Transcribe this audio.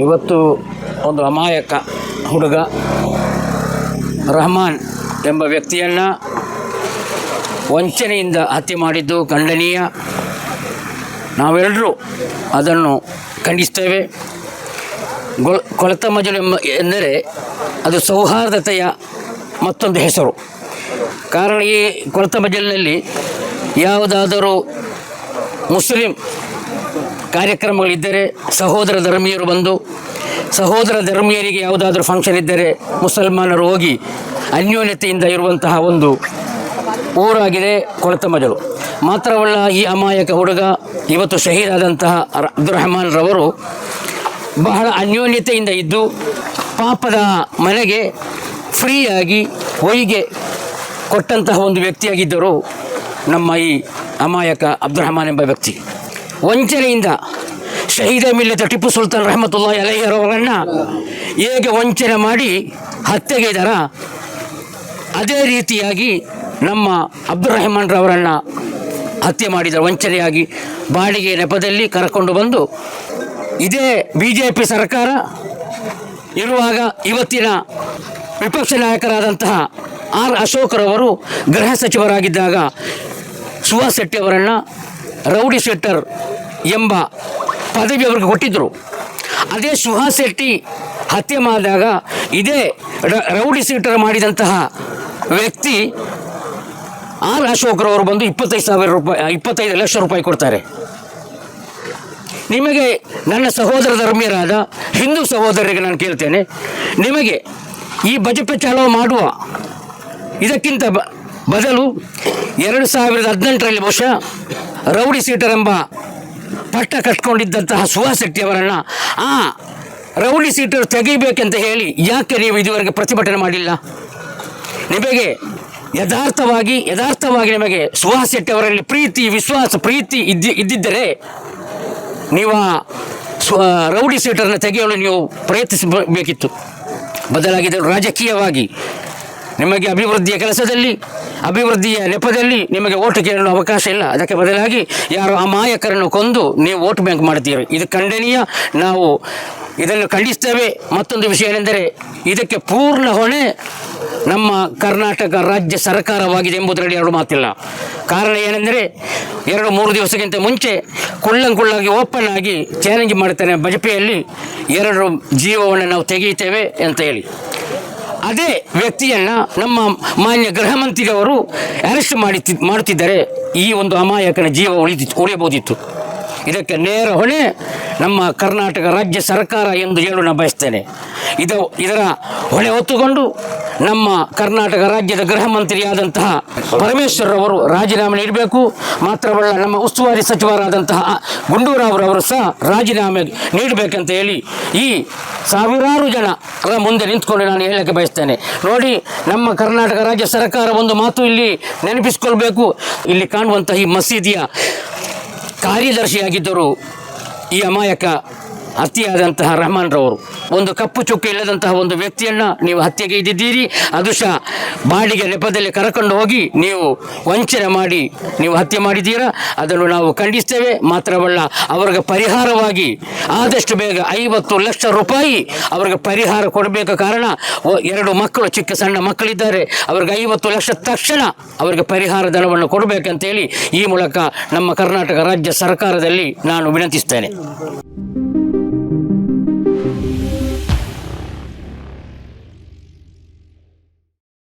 ಇವತ್ತು ಒಂದು ಅಮಾಯಕ ಹುಡುಗ ರಹಮಾನ್ ಎಂಬ ವ್ಯಕ್ತಿಯನ್ನು ವಂಚನೆಯಿಂದ ಹತ್ಯೆ ಮಾಡಿದ್ದು ಖಂಡನೀಯ. ನಾವೆಲ್ಲರೂ ಅದನ್ನು ಖಂಡಿಸ್ತೇವೆ. ಗೊಲ್ ಕೊಳತ ಮಜಲು ಎಂಬ, ಎಂದರೆ ಅದು ಸೌಹಾರ್ದತೆಯ ಮತ್ತೊಂದು ಹೆಸರು. ಕಾರಣ ಈ ಕೊಳತ ಮಜಲಿನಲ್ಲಿ ಯಾವುದಾದರೂ ಮುಸ್ಲಿಂ ಕಾರ್ಯಕ್ರಮಗಳಿದ್ದರೆ ಸಹೋದರ ಧರ್ಮೀಯರು ಬಂದು ಸಹೋದರ ಧರ್ಮೀಯರಿಗೆ ಯಾವುದಾದ್ರೂ ಫಂಕ್ಷನ್ ಇದ್ದರೆ ಮುಸಲ್ಮಾನರು ಹೋಗಿ ಅನ್ಯೋನ್ಯತೆಯಿಂದ ಇರುವಂತಹ ಒಂದು ಊರಾಗಿದೆ ಕೊಳತ ಮಜಲು. ಮಾತ್ರವಲ್ಲ ಈ ಅಮಾಯಕ ಹುಡುಗ ಇವತ್ತು ಶಹೀದಾದಂತಹ ಅಬ್ದುಲ್ ರಹಮಾನ್ ರವರು ಬಹಳ ಅನ್ಯೋನ್ಯತೆಯಿಂದ ಇದ್ದು ಪಾಪದ ಮನೆಗೆ ಫ್ರೀಯಾಗಿ ಒಯ್ಗೆ ಕೊಟ್ಟಂತಹ ಒಂದು ವ್ಯಕ್ತಿಯಾಗಿದ್ದರು ನಮ್ಮ ಈ ಅಮಾಯಕ ಅಬ್ದುಲ್ ರಹಮಾನ್ ಎಂಬ ವ್ಯಕ್ತಿ. ವಂಚನೆಯಿಂದ ಶಹೀದ ಮಿಲ್ಲದ ಟಿಪ್ಪು ಸುಲ್ತಾನ್ ರಹಮತುಲ್ಲಾ ಅಲೈಹರವರನ್ನು ಹೇಗೆ ವಂಚನೆ ಮಾಡಿ ಹತ್ಯೆಗೈದರ ಅದೇ ರೀತಿಯಾಗಿ ನಮ್ಮ ಅಬ್ದುಲ್ ರಹಮಾನ್ ರವರನ್ನು ಹತ್ಯೆ ಮಾಡಿದರು ವಂಚನೆಯಾಗಿ ಬಾಡಿಗೆ ನೆಪದಲ್ಲಿ ಕರಕೊಂಡು ಬಂದು ಇದೇ ಬಿ ಜೆ ಪಿ ಸರ್ಕಾರ ಇರುವಾಗ ಇವತ್ತಿನ ವಿಪಕ್ಷ ನಾಯಕರಾದಂತಹ ಆರ್ ಅಶೋಕ್ರವರು ಗೃಹ ಸಚಿವರಾಗಿದ್ದಾಗ ಸುಹಾಸ್ ಶೆಟ್ಟಿ ಅವರನ್ನು ರೌಡಿ ಶೆಟ್ಟರ್ ಎಂಬ ಪದವಿ ಅವ್ರಿಗೆ ಕೊಟ್ಟಿದ್ದರು ಅದೇ ಸುಹಾಸ್ ಶೆಟ್ಟಿ ಹತ್ಯೆ ಮಾಡಿದಾಗ ಇದೇ ರೌಡಿ ಸೀಟರ್ ಮಾಡಿದಂತಹ ವ್ಯಕ್ತಿ ಆರ್ ಅಶೋಕ್ರವರು ಬಂದು ಇಪ್ಪತ್ತೈದು ಸಾವಿರ ರೂಪಾಯಿ, ಇಪ್ಪತ್ತೈದು ಲಕ್ಷ ರೂಪಾಯಿ ಕೊಡ್ತಾರೆ. ನಿಮಗೆ ನನ್ನ ಸಹೋದರ ಧರ್ಮೀಯರಾದ ಹಿಂದೂ ಸಹೋದರರಿಗೆ ನಾನು ಕೇಳ್ತೇನೆ, ನಿಮಗೆ ಈ ಬಜೆಟ್ ಚಾಲೋ ಮಾಡುವ ಇದಕ್ಕಿಂತ ಬದಲು ಎರಡು ಸಾವಿರದ ಹದಿನೆಂಟರಲ್ಲಿ ಬಹುಶಃ ರೌಡಿ ಸೀಟರ್ ಎಂಬ ಪಟ್ಟ ಕಟ್ಕೊಂಡಿದ್ದಂತಹ ಅವರನ್ನು, ಆ, ರೌಡಿ ಸೀಟರ್ ತೆಗಿಬೇಕಂತ ಹೇಳಿ ಯಾಕೆ ನೀವು ಇದುವರೆಗೆ ಪ್ರತಿಭಟನೆ ಮಾಡಿಲ್ಲ? ನಿಮಗೆ ಯಥಾರ್ಥವಾಗಿ ಯಥಾರ್ಥವಾಗಿ ನಿಮಗೆ ಸುಹಾಸ್ ಶೆಟ್ಟಿ ಅವರಲ್ಲಿ ಪ್ರೀತಿ, ವಿಶ್ವಾಸ, ಪ್ರೀತಿ ಇದ್ದಿ, ಇದ್ದಿದ್ದರೆ ನೀವು ಆ ಸ್ವ ರೌಡಿ ಸೀಟರನ್ನು ತೆಗೆಯಲು ನೀವು ಪ್ರಯತ್ನಿಸಬೇಕಿತ್ತು. ಬದಲಾಗಿದ್ದರೂ ರಾಜಕೀಯವಾಗಿ ನಿಮಗೆ ಅಭಿವೃದ್ಧಿಯ ಕೆಲಸದಲ್ಲಿ ಅಭಿವೃದ್ಧಿಯ ನೆಪದಲ್ಲಿ ನಿಮಗೆ ಓಟು ಕೇಳಲು ಅವಕಾಶ ಇಲ್ಲ. ಅದಕ್ಕೆ ಬದಲಾಗಿ ಯಾರು ಅಮಾಯಕರನ್ನು ಕೊಂದು ನೀವು ವೋಟ್ ಬ್ಯಾಂಕ್ ಮಾಡುತ್ತೀರಿ. ಇದು ಖಂಡನೀಯ. ನಾವು ಇದನ್ನು ಖಂಡಿಸ್ತೇವೆ ಮತ್ತೊಂದು ವಿಷಯ ಏನೆಂದರೆ ಇದಕ್ಕೆ ಪೂರ್ಣ ಹೊಣೆ ನಮ್ಮ ಕರ್ನಾಟಕ ರಾಜ್ಯ ಸರ್ಕಾರವಾಗಿದೆ ಎಂಬುದರಲ್ಲಿ ಎರಡು ಮಾತಿಲ್ಲ. ಕಾರಣ ಏನೆಂದರೆ ಎರಡು ಮೂರು ದಿವಸಕ್ಕಿಂತ ಮುಂಚೆ ಕುಳ್ಳಂಕುಳ್ಳಾಗಿ ಓಪನ್ ಆಗಿ ಚಾಲೆಂಜ್ ಮಾಡ್ತಾನೆ ಬಜಪೆಯಲ್ಲಿ ಎರಡು ಜೀವವನ್ನು ನಾವು ತೆಗೆಯುತ್ತೇವೆ ಅಂತ ಹೇಳಿ. ಅದೇ ವ್ಯಕ್ತಿಯನ್ನ ನಮ್ಮ ಮಾನ್ಯ ಗೃಹ ಮಂತ್ರಿಯವರು ಅರೆಸ್ಟ್ ಮಾಡಿ ಮಾಡುತ್ತಿದ್ದರೆ ಈ ಒಂದು ಅಮಾಯಕನ ಜೀವ ಉಳಿದಿತ್ತು, ಉಳಿಯಬಹುದಿತ್ತು. ಇದಕ್ಕೆ ನೇರ ಹೊಣೆ ನಮ್ಮ ಕರ್ನಾಟಕ ರಾಜ್ಯ ಸರ್ಕಾರ ಎಂದು ಹೇಳಲು ಬಯಸ್ತೇನೆ. ಇದು ಇದರ ಹೊಣೆ ಹೊತ್ತುಕೊಂಡು ನಮ್ಮ ಕರ್ನಾಟಕ ರಾಜ್ಯದ ಗೃಹ ಮಂತ್ರಿಯಾದಂತಹ ಪರಮೇಶ್ವರ್ ಅವರು ರಾಜೀನಾಮೆ ನೀಡಬೇಕು. ಮಾತ್ರವಲ್ಲ ನಮ್ಮ ಉಸ್ತುವಾರಿ ಸಚಿವರಾದಂತಹ ಗುಂಡೂರಾವ್ರವರು ಸಹ ರಾಜೀನಾಮೆ ನೀಡಬೇಕಂತ ಹೇಳಿ ಈ ಸಾವಿರಾರು ಜನ ಮುಂದೆ ನಿಂತ್ಕೊಂಡು ನಾನು ಹೇಳಕ್ಕೆ ಬಯಸ್ತೇನೆ. ನೋಡಿ, ನಮ್ಮ ಕರ್ನಾಟಕ ರಾಜ್ಯ ಸರ್ಕಾರ ಒಂದು ಮಾತು ಇಲ್ಲಿ ನೆನಪಿಸಿಕೊಳ್ಬೇಕು. ಇಲ್ಲಿ ಕಾಣುವಂತಹ ಈ ಮಸೀದಿಯ ಕಾರ್ಯದರ್ಶಿಯಾಗಿದ್ದರು ಈ ಅಮಾಯಕ ರಹಮಾನ್ ರವರು ಒಂದು ಕಪ್ಪು ಚುಕ್ಕೆ ಇಲ್ಲದಂತಹ ಒಂದು ವ್ಯಕ್ತಿಯನ್ನು ನೀವು ಹತ್ಯೆಗೆ ಇದ್ದಿದ್ದೀರಿ. ಅದು ಸಹ ಬಾಡಿಗೆ ನೆಪದಲ್ಲಿ ಕರಕೊಂಡು ಹೋಗಿ ನೀವು ವಂಚನೆ ಮಾಡಿ ನೀವು ಹತ್ಯೆ ಮಾಡಿದ್ದೀರಾ? ಅದನ್ನು ನಾವು ಖಂಡಿಸ್ತೇವೆ. ಮಾತ್ರವಲ್ಲ, ಅವ್ರಿಗೆ ಪರಿಹಾರವಾಗಿ ಆದಷ್ಟು ಬೇಗ ಐವತ್ತು ಲಕ್ಷ ರೂಪಾಯಿ ಅವ್ರಿಗೆ ಪರಿಹಾರ ಕೊಡಬೇಕು ಕಾರಣ ಎರಡು ಮಕ್ಕಳು, ಚಿಕ್ಕ ಸಣ್ಣ ಮಕ್ಕಳಿದ್ದಾರೆ. ಅವ್ರಿಗೆ ಐವತ್ತು ಲಕ್ಷ ತಕ್ಷಣ ಅವರಿಗೆ ಪರಿಹಾರ ಧನವನ್ನು ಕೊಡಬೇಕಂತೇಳಿ ಈ ಮೂಲಕ ನಮ್ಮ ಕರ್ನಾಟಕ ರಾಜ್ಯ ಸರ್ಕಾರದಲ್ಲಿ ನಾನು ವಿನಂತಿಸ್ತೇನೆ.